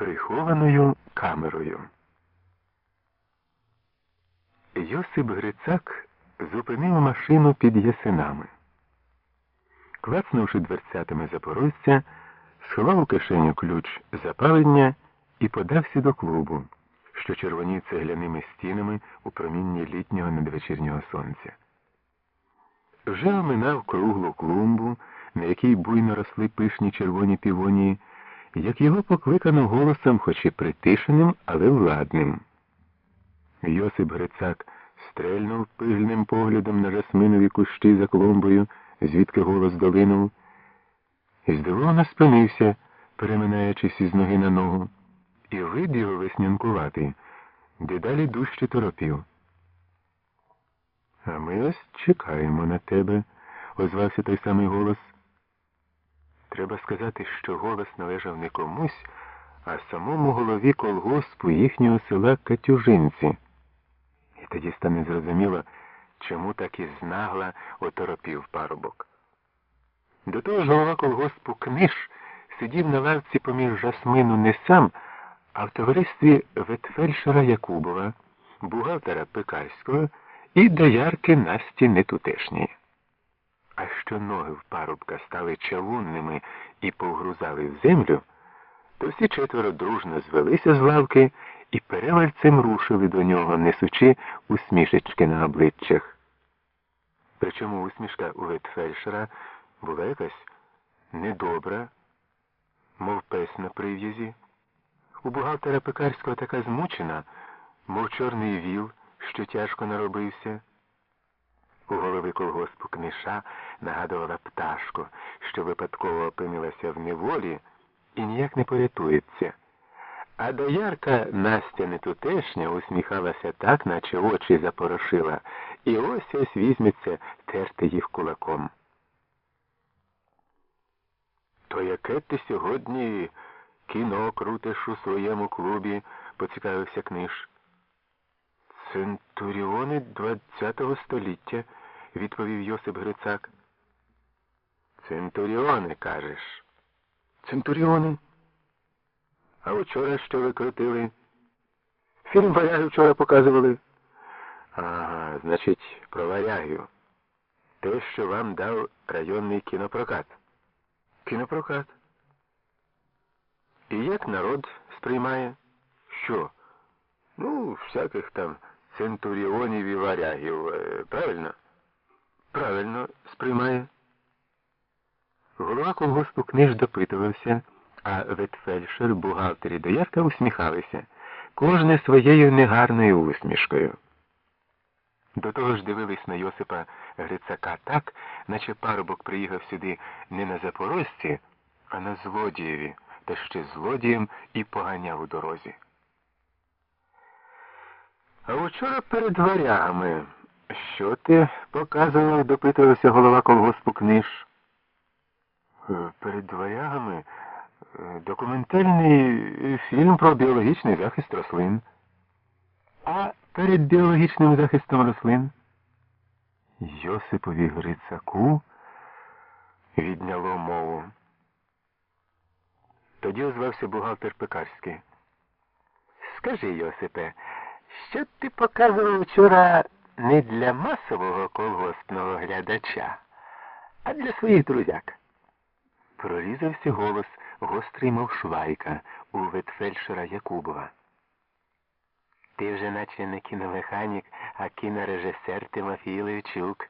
прихованою камерою. Йосип Грицак зупинив машину під ясинами. Клацнувши дверцятами запорожця, сховав у кишеню ключ запалення і подався до клубу, що червонів цегляними стінами у промінні літнього надвечірнього сонця. Вже оминав круглу клумбу, на якій буйно росли пишні червоні півонії, як його покликано голосом, хоч і притишеним, але владним. Йосип Грицак стрельнув пильним поглядом на жасминові кущі за клумбою, звідки голос долинув, і здивовано спинився, переминаючись із ноги на ногу, і вид його веснянкуватий, дедалі дужче торопів. А ми ось чекаємо на тебе, озвався той самий голос. Треба сказати, що голос належав не комусь, а самому голові колгоспу їхнього села Катюжинці. І тоді стане зрозуміло, чому так і знагла оторопів парубок. До того ж голова колгоспу книж сидів на лавці поміж жасмину не сам, а в товаристві ветфельдшера Якубова, бухгалтера Пекарського і доярки Насті Нетутешньої. А що ноги в парубка стали чавунними і повгрузали в землю, то всі четверо дружно звелися з лавки і перевальцем рушили до нього, несучи усмішечки на обличчях. Причому усмішка у ветфельдшера була якась недобра, мов пес на прив'язі. У бухгалтера Пекарського така змучена, мов чорний віл, що тяжко наробився. У голови колгоспу книша нагадувала пташку, що випадково опинилася в неволі і ніяк не порятується. А доярка Настя нетутешня усміхалася так, наче очі запорошила, і ось ось візьметься терти їх кулаком. То яке ти сьогодні кіно крутиш у своєму клубі? поцікавився книж. Центуріони ХХ століття, відповів Йосип Грицак. Центуріони, кажеш. Центуріони? А вчора що ви крутили? Фільм варягів вчора показували. Ага, значить, про варягів. Те, що вам дав районний кінопрокат. Кінопрокат. І як народ сприймає? Що? Ну, всяких там центуріонів і варягів. Е, правильно? Правильно сприймає. Голова колгоспу книж допитувався, а ветфельдшер, бухгалтер і доярка усміхалися, кожне своєю негарною усмішкою. До того ж дивились на Йосипа Грицака так, наче парубок приїхав сюди не на запорожці, а на злодієві, та ще злодієм і поганяв у дорозі. А вчора перед варягами. Що ти показував, допитувався голова колгоспу книж. Е, Перед варягами е, документальний фільм про біологічний захист рослин. А перед біологічним захистом рослин Йосипові Грицаку відняло мову. Тоді озвався бухгалтер Пекарський. Скажи, Йосипе, що ти показував вчора не для масового колгоспного глядача, а для своїх друзяк? Прорізався голос, гострий, мов швайка, у ветфельдшера Якубова. Ти вже наче не кіномеханік, а кінорежисер Тимофій Левчук.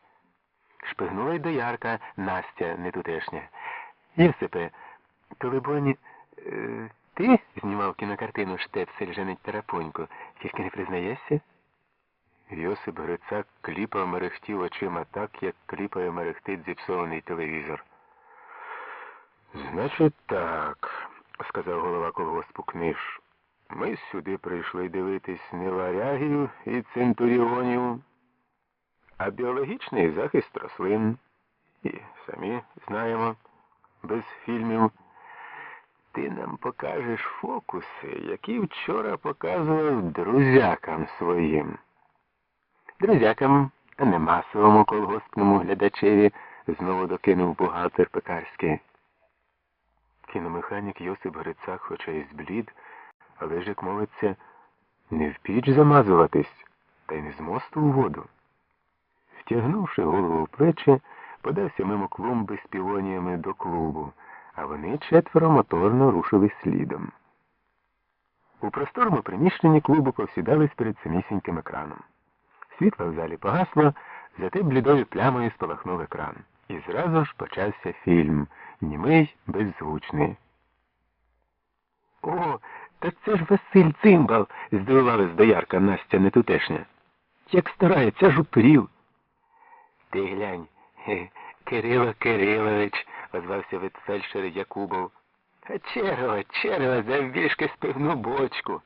Шпигнула й доярка Настя нетутешня. Йосипе, то, либоні, е, ти знімав кінокартину Штепсель женить Тарапоньку, тільки не признаєшся? Йосип Грицак кліпав мерехтів очима так, як кліпає мерехтить зіпсований телевізор. Значить, так, сказав голова колгоспу книж. Ми сюди прийшли дивитись не варягів і центуріонів, а біологічний захист рослин. І самі знаємо, без фільмів. Ти нам покажеш фокуси, які вчора показував друзякам своїм. Друзякам, а не масовому колгоспному глядачеві, знову докинув бухгалтер Пекарський. Кіномеханік Йосип Грицак, хоча й зблід, Але ж, як мовиться, не в піч замазуватись, та й не з мосту у воду. Втягнувши голову в плечі, подався мимо клумби з півоніями до клубу, а вони четверо моторно рушили слідом. У просторому приміщенні клубу повсідались перед самісіньким екраном. Світло в залі погасло, зате блідою плямою спалахнув екран. І зразу ж почався фільм німий, беззвучний. О, та це ж Василь Цимбал, здивувалась доярка Настя нетутешня. Як старається, жупрів. Ти глянь, Кирило Кирилович, озвався від фельдшера Якубов. А черва, черва, завбільшки спивну бочку.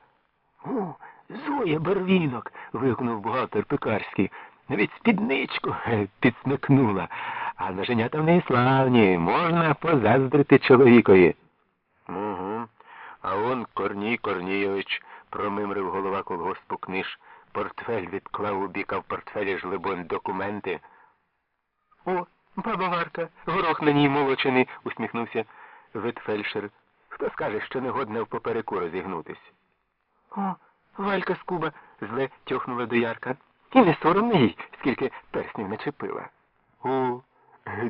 О, Зоя Барвінок. вигукнув бухгалтер Пекарський. Навіть спідничку е, підсмикнула. А ноженята в неї славні, можна позаздрити чоловікові. Угу. А он Корній Корнійович, промимрив голова колгоспу книж, портфель відклав у бік, а в портфелі ж, либонь, документи. О, баба Варка, горох на ній молочений, усміхнувся ветфельдшер. Хто скаже, що не годне в попереку розігнутись? О, Валька Скуба, зле тьохнула доярка. І не соромно їй, скільки перснів начепила. О,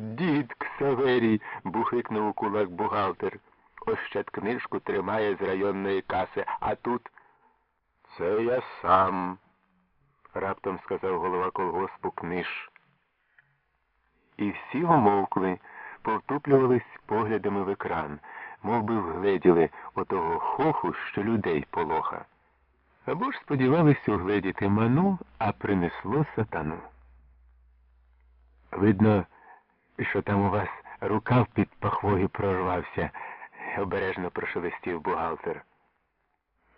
дід Ксаверій, бухикнув у кулак бухгалтер. Ощад книжку тримає з районної каси, а тут. Це я сам, раптом сказав голова колгоспу книж. І всі умовкли, повтуплювались поглядами в екран, мов би вгледіли отого хоху, що людей полоха. Або ж сподівались угледіти ману, а принесло сатану. Видно, що там у вас рукав під пахвою прорвався, обережно прошелестів бухгалтер.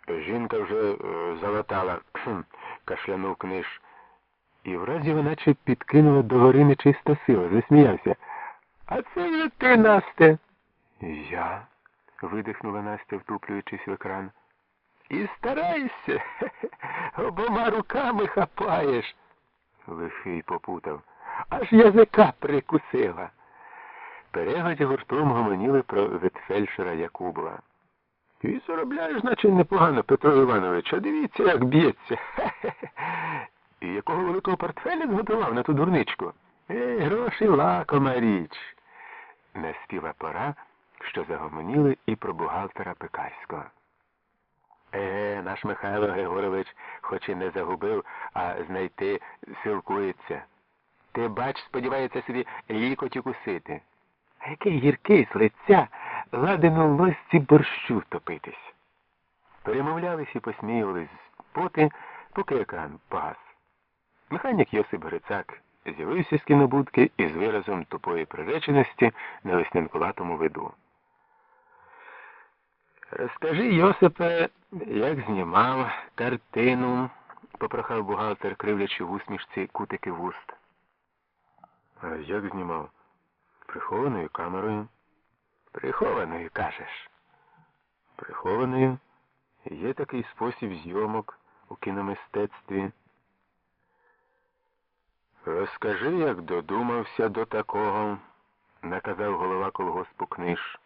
Жінка вже е, залатала, кашлянув книж. І вразі вона чи підкинула до гори нечиста сила, засміявся. А це вже ти, Насте. Я? видихнула Настя, втуплюючись в екран. І старайся, обома руками хапаєш. Лихий попутав. Аж язика прикусила. Перегоді гуртом гомоніли про ветфельдшера Якубова. Ти заробляєш, значить, непогано, Петро Іванович, а дивіться, як б'ється. І якого великого портфеля зготував на ту дурничку? Ей, гроші лакома річ. Наспіла пора, що загомоніли і про бухгалтера Пекарського. Еге, наш Михайло Григорович хоч і не загубив, а знайти силкується. Ти, бач, сподівається собі лікоть укусити. А який гіркий з лиця ладен лосці борщу топитись. Перемовлялись і посміювались поти, поки екран пас. Механік Йосип Грицак з'явився з кінобудки із виразом тупої приреченості на веснянкуватому виду. Розкажи, Йосипе, як знімав картину, попрохав бухгалтер, кривлячи в усмішці кутики вуст. А як знімав? Прихованою камерою. Прихованою, кажеш. Прихованою. Є такий спосіб зйомок у кіномистецтві. Розкажи, як додумався до такого, наказав голова колгоспу книж.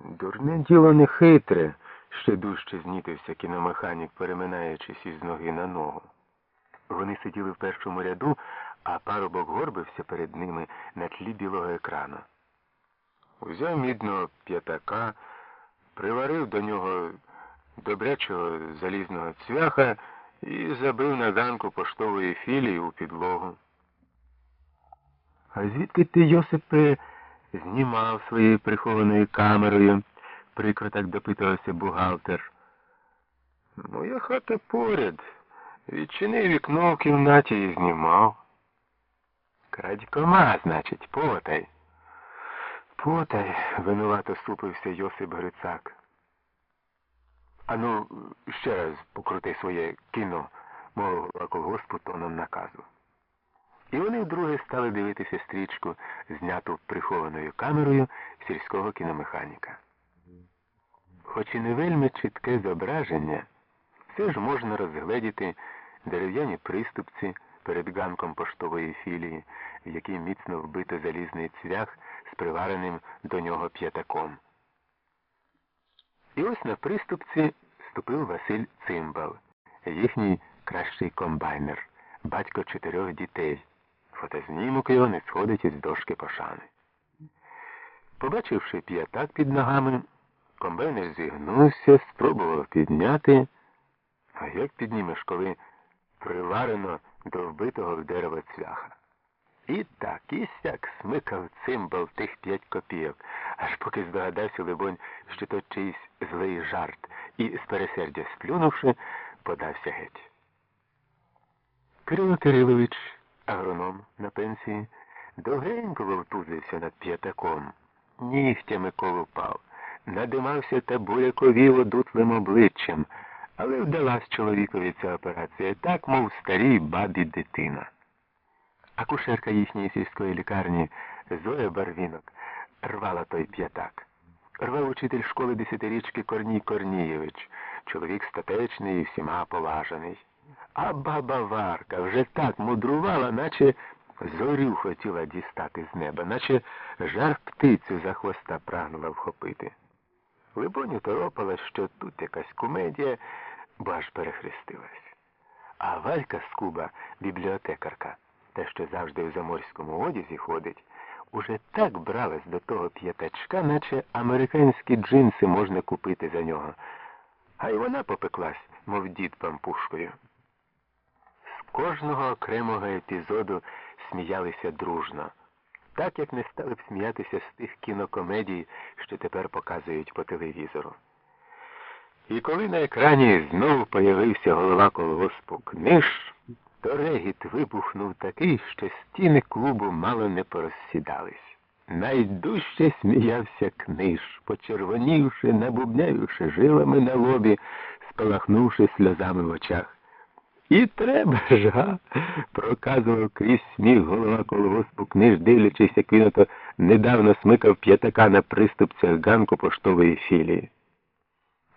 Дурне діло не хитре, ще дужче знітився кіномеханік, переминаючись із ноги на ногу. Вони сиділи в першому ряду, а парубок горбився перед ними на тлі білого екрану. Узяв мідного п'ятака, приварив до нього добрячого залізного цвяха і забив на ганку поштової філії у підлогу. А звідки ти, Йосипе, знімав своєю прихованою камерою? прикро так допитувався бухгалтер. Моя хата поряд. Відчинив вікно в кімнаті і знімав. Крадькома, значить, потай. Потай, винувато ступився Йосип Грицак. Ану, ще раз покрути своє кіно, мовив колгоспу тоном наказу. І вони вдруге стали дивитися стрічку, зняту прихованою камерою сільського кіномеханіка. Хоч і не вельми чітке зображення, все ж можна розгледіти дерев'яні приступці перед ганком поштової філії, в якій міцно вбито залізний цвях з привареним до нього п'ятаком. І ось на приступці ступив Василь Цимбал, їхній кращий комбайнер, батько чотирьох дітей. Фотознімок його не сходить із дошки пошани. Побачивши п'ятак під ногами, комбайнер зігнувся, спробував підняти. А як піднімеш, коли приварено до вбитого в дерево цвяха? І так, і сяк смикав цимбал тих п'ять копійок, аж поки здогадався, либонь, що то чийсь злий жарт, і з пересердя сплюнувши, подався геть. Кирило Кирилович, агроном на пенсії, довгенько вовтузився над п'ятаком, нігтями колупав, надимався та буряковів одутлим обличчям, але вдалась чоловікові ця операція так, мов старій бабі дитина. Акушерка їхньої сільської лікарні Зоя Барвінок рвала той п'ятак. Рвав учитель школи десятирічки Корній Корнієвич, чоловік статечний і всіма поважаний. А баба Варка вже так мудрувала, наче зорю хотіла дістати з неба, наче жар птицю за хвоста прагнула вхопити. Либоню торопала, що тут якась комедія, бо аж перехрестилась. А Валька Скуба, бібліотекарка, те, що завжди в заморському одязі ходить, уже так бралась до того п'ятачка, наче американські джинси можна купити за нього. А й вона попеклась, мов дід пампушкою. Кожного окремого епізоду сміялися дружно, так як не стали б сміятися з тих кінокомедій, що тепер показують по телевізору. І коли на екрані знову появився голова колгоспу книж, то регіт вибухнув такий, що стіни клубу мало не порозсідались. Найдужче сміявся книж, почервонівши, набубняючи жилами на лобі, спалахнувши сльозами в очах. І треба ж, га? проказував крізь сміх голова колгоспу книж, дивлячись, як він ото недавно смикав п'ятака на приступцях ганку поштової філії.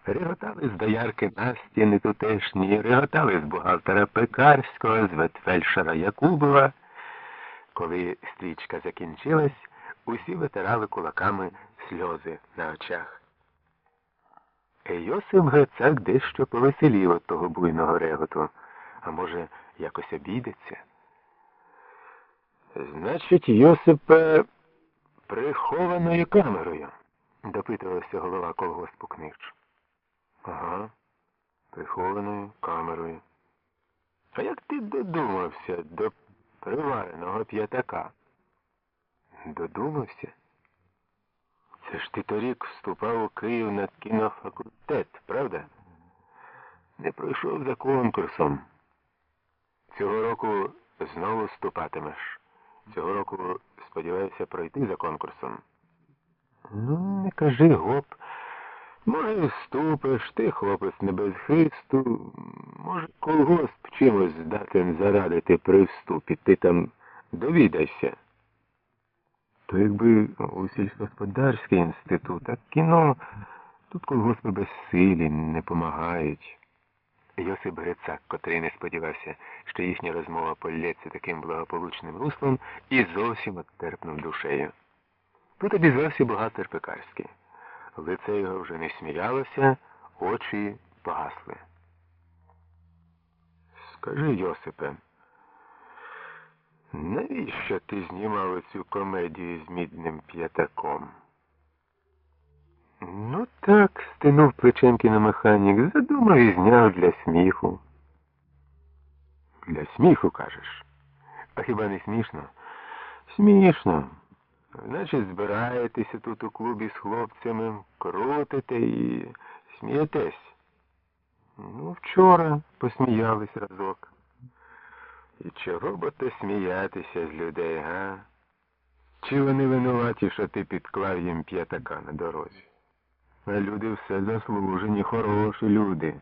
Реготали з доярки Настіни тутешні, реготали з бухгалтера Пекарського, з ветфельдшера Якубова. Коли стрічка закінчилась, усі витирали кулаками сльози на очах. Йосип Гацак дещо повеселів від того буйного реготу, а може, якось обійдеться. Значить, Йосипе прихованою камерою, допитувався голова колгоспу книж. Ага, прихованою камерою. А як ти додумався до привареного п'ятака? Додумався? Це ж ти торік вступав у Київ на кінофакультет, правда? Не пройшов за конкурсом. Цього року знову вступатимеш. Цього року сподіваюся пройти за конкурсом. Ну, не кажи гоп. Може, вступиш, ти хлопець не без хисту, може, колгосп чимось здатен зарадити при вступі, ти там довідайся. То якби у сільськогосподарський інститут, а кіно, тут колгоспи безсилі, не помагають. Йосип Грицак, котрий не сподівався, що їхня розмова полється таким благополучним руслом, і зовсім оттерпнув душею. Тут обізвався богатир Пекарський. Лице його вже не сміялося, очі погасли. Скажи, Йосипе, навіщо ти знімав цю комедію з мідним п'ятаком? Ну так, стинув Плеченкіна механік, задумав і зняв для сміху. Для сміху, кажеш? А хіба не смішно? Смішно. Значить, збираєтеся тут у клубі з хлопцями, крутите і смієтесь. Ну, вчора посміялись разок. І чого б то сміятися з людей, га? Чи вони винуваті, що ти підклав їм п'ятака на дорозі? А люди все заслужені, хороші люди.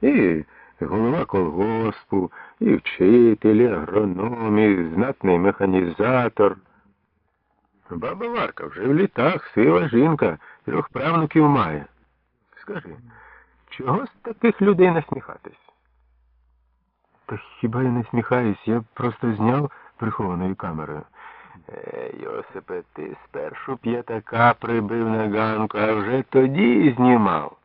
І голова колгоспу, і вчитель, і агроном, і знатний механізатор. Баба Варка вже в літах, сила жінка, трьох правнуків має. Скажи, чого з таких людей насміхатись? Та хіба я не сміхаюсь, я просто зняв прихованою камерою. Е, Йосипе, ти спершу п'ятака прибив на ганку, а вже тоді знімав.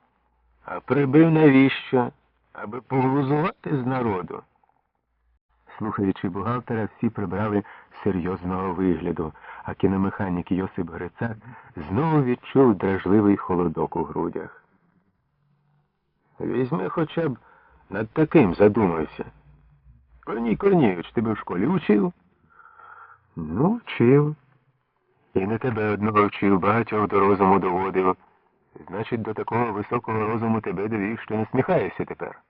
А прибив навіщо? Аби поглузувати з народу. Слухаючи бухгалтера, всі прибрали серйозного вигляду, а кіномеханік Йосип Грицак знову відчув дражливий холодок у грудях. Візьми хоча б над таким задумайся. Корній Корнійович, тебе в школі учив? Ну, вчив. І не тебе одного вчив, багатьох до розуму доводив. Значить, до такого високого розуму тебе довів, що не сміхаєшся тепер.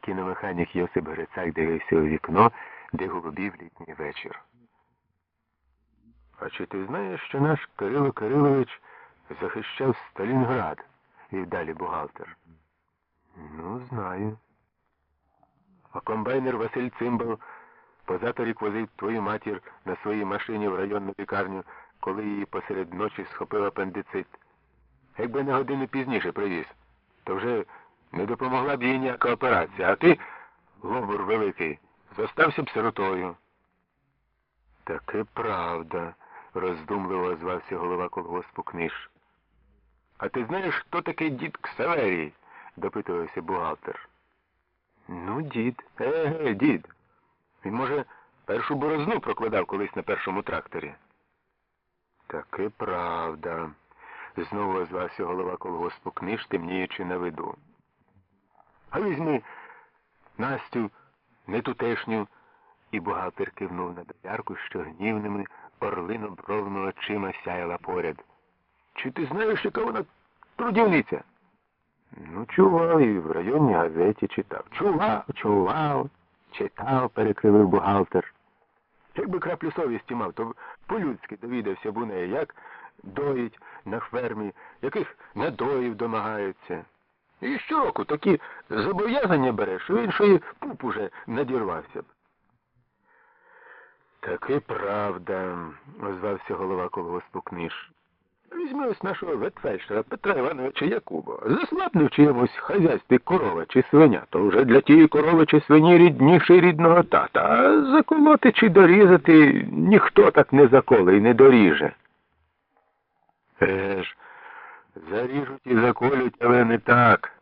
Кіномеханік Йосип Грицак дивився у вікно, де голубів літній вечір. А чи ти знаєш, що наш Кирило Кирилович захищав Сталінград? І далі бухгалтер. Ну, знаю. А комбайнер Василь Цимбал позаторік возив твою матір на своїй машині в районну лікарню, коли її посеред ночі схопив апендицит. Якби на годину пізніше привіз, то вже не допомогла б їй ніяка операція, а ти, лобур великий, зостався б сиротою. Таке правда, роздумливо озвався голова колгоспу книж. А ти знаєш, хто такий дід Ксаверій? допитувався бухгалтер. Ну, дід. Еге, дід. Він, може, першу борозну прокладав колись на першому тракторі. Таки правда, знову озвався голова колгоспу книж, темніючи на виду. А візьми Настю, нетутешню, і бухгалтер кивнув на доярку, що гнівними орлино-бровими очима сяяла поряд. Чи ти знаєш, яка вона трудівниця? Ну, чував і в районній газеті читав. Чував, чував, читав, перекривив бухгалтер. Якби краплю совісті мав, то по-людськи довідався б у неї, як доїть на фермі, яких надоїв домагаються. І щороку такі зобов'язання береш, що іншої пуп уже надірвався б. Таки правда, озвався голова колгоспу книж. Візьми ось нашого ветфельдшера Петра Івановича Якуба. Заслабне в чиємусь хазяйстві корова чи свиня, то вже для тієї корови чи свині рідніший рідного тата. А заколоти чи дорізати ніхто так не заколе і не доріже. Еж, заріжуть і заколють, але не так,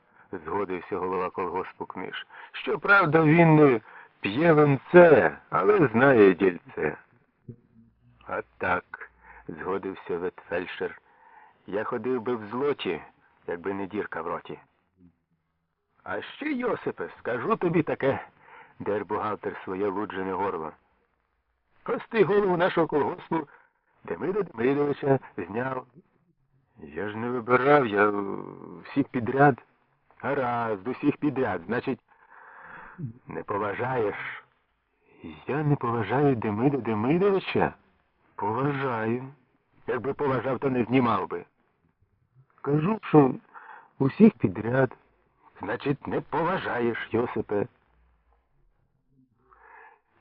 згодився голова колгоспу книж. Щоправда, він не п'є венце, але знає дільце. А так згодився ветфельдшер. Я ходив би в злоті, якби не дірка в роті. А ще, Йосипе, скажу тобі таке, дер бухгалтер своє луджене горло. Ось ти голову нашого колгоспу Демида Демидовича зняв. Я ж не вибирав, я всіх підряд. Гаразд, усіх підряд. Значить, не поважаєш. Я не поважаю Демида Демидовича? Поважаю. Якби поважав, то не знімав би. Кажу, що усіх підряд. Значить, не поважаєш, Йосипе.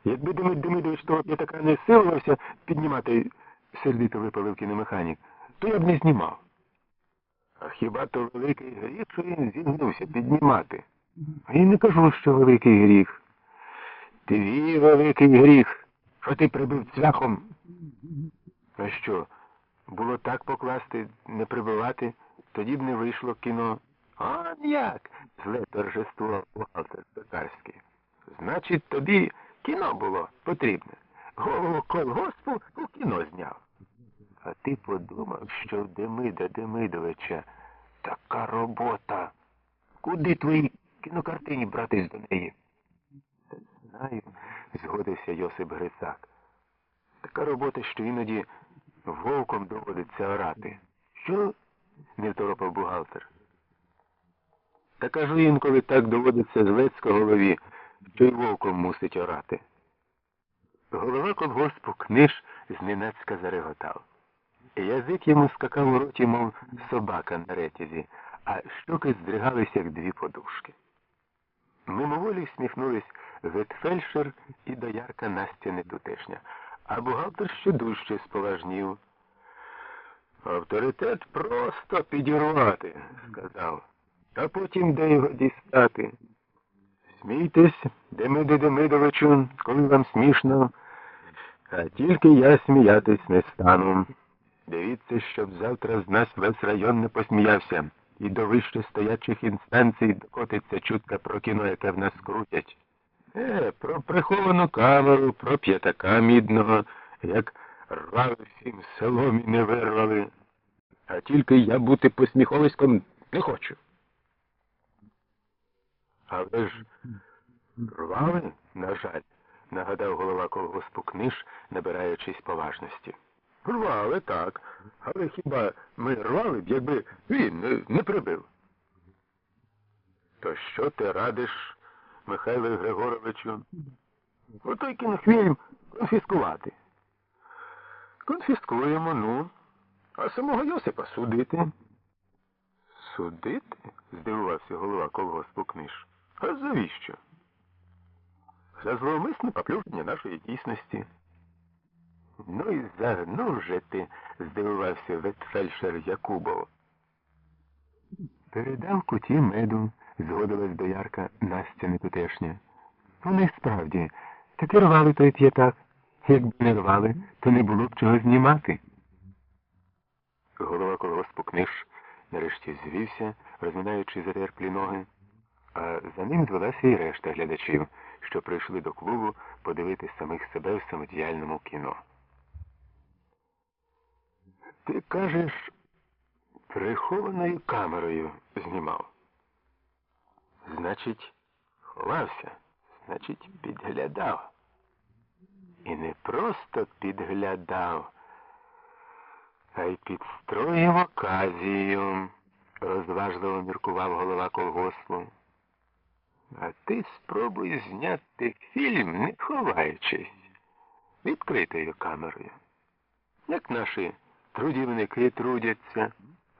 Якби Демид Демидович того п'ятака не силувався піднімати, сердито випалив кіномеханік, то я б не знімав. А хіба то великий гріх, що він зігнувся піднімати? А я не кажу, що великий гріх. Твій великий гріх, що ти прибив цвяхом. А що? Було так покласти, не прибивати, тоді б не вийшло кіно. А ніяк, зле торжествував бухгалтер Пекарський. Значить, тобі кіно було потрібне. Голову колгоспу у кіно зняв. А ти подумав, що в Демида Демидовича така робота. Куди твої кінокартині братись до неї? Знаю, згодився Йосип Грицак. Така робота, що іноді вовком доводиться орати. Що? не второпав бухгалтер. Та кажу інколи так доводиться звецько голові, що й вовком мусить орати. Голова колгоспу книж зненацька зареготав. Язик йому скакав у роті, мов собака на ретязі, а щоки здригалися, як дві подушки. Мимоволі сміхнулись ветфельдшер і доярка Настя Нетутешня, а бухгалтер ще дужче споважнів. Авторитет просто підірвати, сказав, а потім де його дістати. Смійтесь, Демиде Демидовичу, коли вам смішно, а тільки я сміятись не стану. Дивіться, щоб завтра з нас весь район не посміявся. і до вище стоячих інстанцій докотиться чутка про кіно, яке в нас крутять. Е, про приховану камеру, про п'ятака мідного, як рвали всім селом і не вирвали. А тільки я бути посміховиськом не хочу. Але ж рвали, на жаль, нагадав голова колгоспу книж, набираючись поважності. Рвали, так. Але хіба ми рвали б, якби він не, не прибив? То що ти радиш, Михайле Григоровичу? Отой кінофільм конфіскувати. Конфіскуємо, ну, а самого Йосипа судити. Судити? здивувався голова колгоспу книж. А завіщо? За зловмисне поплюження нашої дійсності. Ну і загнув же ти, здивувався ветфельдшер Якубов. Передав куті меду, згодилась доярка Настя нетутешня. Вони справді, таки рвали той п'ятак. Якби не рвали, то не було б чого знімати. Голова колгоспу книж нарешті звівся, розминаючи затерплі ноги, а за ним звелася і решта глядачів, що прийшли до клубу подивитись самих себе в самодіяльному кіно. Ти кажеш, прихованою камерою знімав. Значить, ховався, значить, підглядав. І не просто підглядав, а й підстроїв оказію, розважливо міркував голова колгоспу. А ти спробуй зняти фільм, не ховаючись, відкритою камерою. Як наші трудівники трудяться,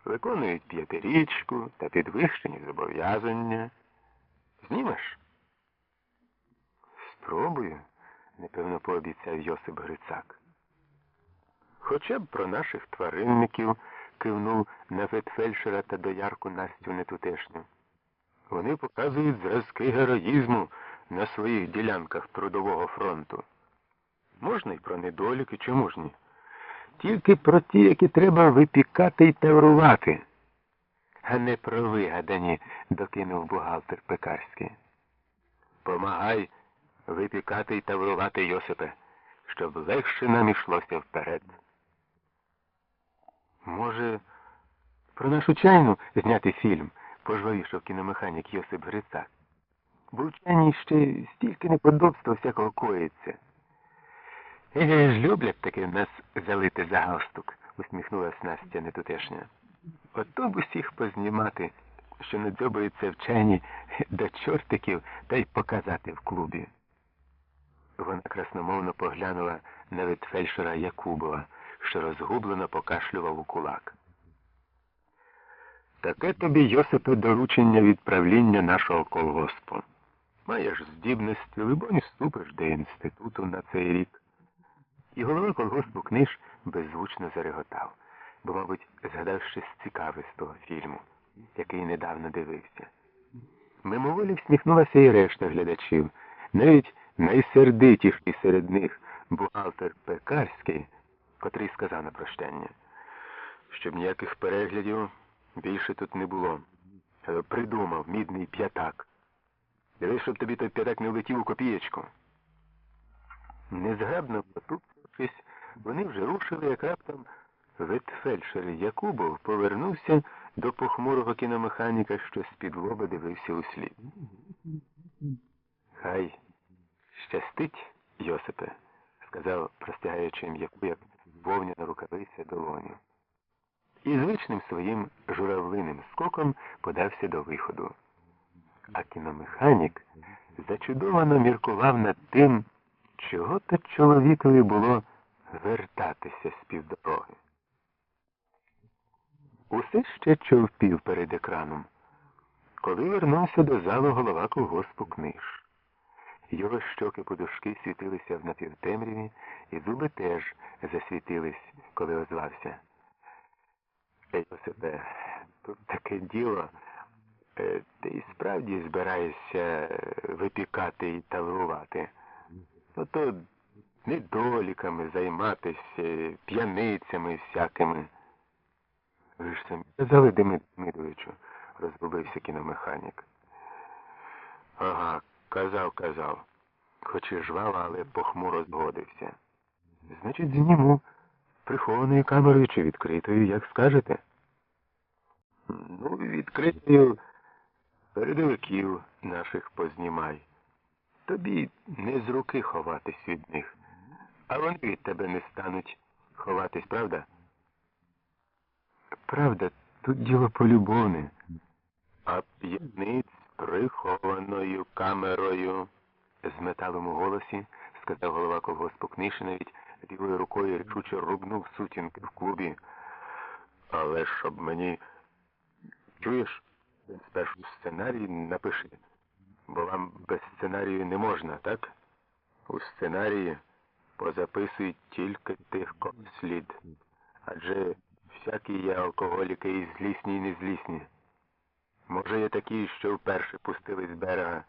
виконують п'ятирічку та підвищені зобов'язання. Знімеш? Спробую, непевно пообіцяв Йосип Грицак. Хоча б про наших тваринників кивнув на ветфельдшера та доярку Настю нетутешню. Вони показують зразки героїзму на своїх ділянках Трудового фронту. Можна й про недоліки, чому ж? Тільки про ті, які треба випікати й таврувати, а не про вигадані, докинув бухгалтер пекарський. Помагай випікати й таврувати, Йосипе, щоб легше нам ішлося вперед. Може, про нашу чайну зняти фільм, пожвавішав кіномеханік Йосип Грицак. Бо в чайній ще стільки неподобства всякого коїться. Еге ж люблять таки нас залити за галстук, усміхнулась Настя нетутешня. Ото б усіх познімати, що не дзьобаються в чайні до чортиків та й показати в клубі. Вона красномовно поглянула на ветфельдшера Якубова, що розгублено покашлював у кулак. Таке тобі, Йосипе, доручення від правління нашого колгоспу. Маєш здібності, либонь, вступиш до інституту на цей рік. І голова колгоспу книж беззвучно зареготав, бо, мабуть, згадав щось цікаве з того фільму, який недавно дивився. Мимоволі всміхнулася і решта глядачів, навіть найсердитіший серед них бухгалтер Пекарський, котрий сказав на прощання, щоб ніяких переглядів більше тут не було. Але придумав мідний п'ятак. Дивись, щоб тобі той п'ятак не влетів у копієчку. Незграбно потупившись, вони вже рушили, як раптом ветфельдшер Якубов повернувся до похмурого кіномеханіка, що з-під лоба дивився у слід. Хай щастить, Йосипе, сказав, простягаючи м'яку, як вовняна рукавиця долоню. І звичним своїм журавлиним скоком подався до виходу. А кіномеханік зачудовано міркував над тим, чого то чоловікові було вертатися з півдороги. Усе ще човпів перед екраном, коли вернувся до залу голова колгоспу книж. Його щоки подушки світилися в напівтемряві, і зуби теж засвітились, коли озвався. Ей, Йосипе, тут таке діло. Е, Ти і справді збираєшся випікати і таврувати. Ну то недоліками займатися, п'яницями всякими. Ви ж самі казали, Демид Дмитровичу, розгубився кіномеханік. Ага, казав, казав. Хоч і жвав, але похмуро згодився. Значить, зніму. Прихованою камерою чи відкритою, як скажете? Ну, відкритою передовиків наших познімай. Тобі не з руки ховатись від них, а вони від тебе не стануть ховатись, правда? Правда, тут діло полюбовне. А п'яниць прихованою камерою, з металом у голосі, сказав голова колгоспу Книшинович, лівою рукою рішуче рубнув сутінки в клубі. Але щоб мені. Чуєш? Спершу сценарій напиши, бо вам без сценарію не можна, так? У сценарії позаписують тільки тих, кого слід. Адже всякі є алкоголіки і злісні, і незлісні. Може, є такі, що вперше пустили з берега,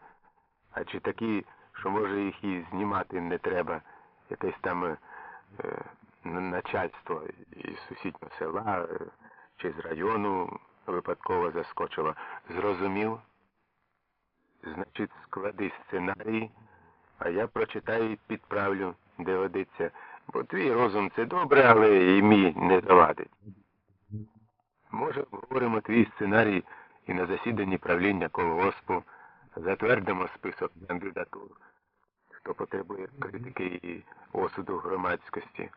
а чи такі, що може їх і знімати не треба, якесь там е, начальство із сусіднього села е, чи з району випадково заскочило. Зрозумів? Значить, склади сценарій, а я прочитаю і підправлю, де годиться. Бо твій розум це добре, але і мій не завадить. Може, обговоримо твій сценарій і на засіданні правління колгоспу затвердимо список кандидатур, хто потребує критики і осуду громадськості.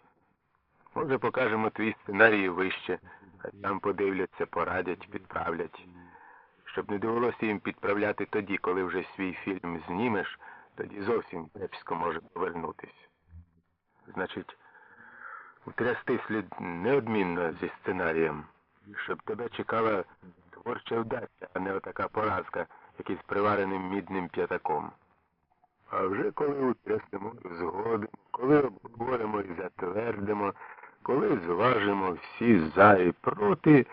Може, покажемо твій сценарій вище, а там подивляться, порадять, підправлять. Щоб не довелося їм підправляти тоді, коли вже свій фільм знімеш, тоді зовсім кепсько може повернутись. Значить, утрясти слід неодмінно зі сценарієм, щоб тебе чекала творча вдача, а не отака поразка, як із привареним мідним п'ятаком. А вже коли утрясемо згодом, коли обговоримо і затвердимо, коли зважимо всі за і проти,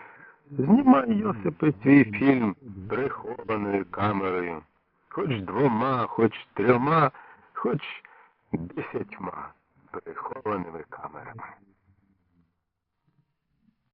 знімай, Йосипе, свій фільм прихованою камерою. Хоч двома, хоч трьома, хоч десятьма прихованими камерами.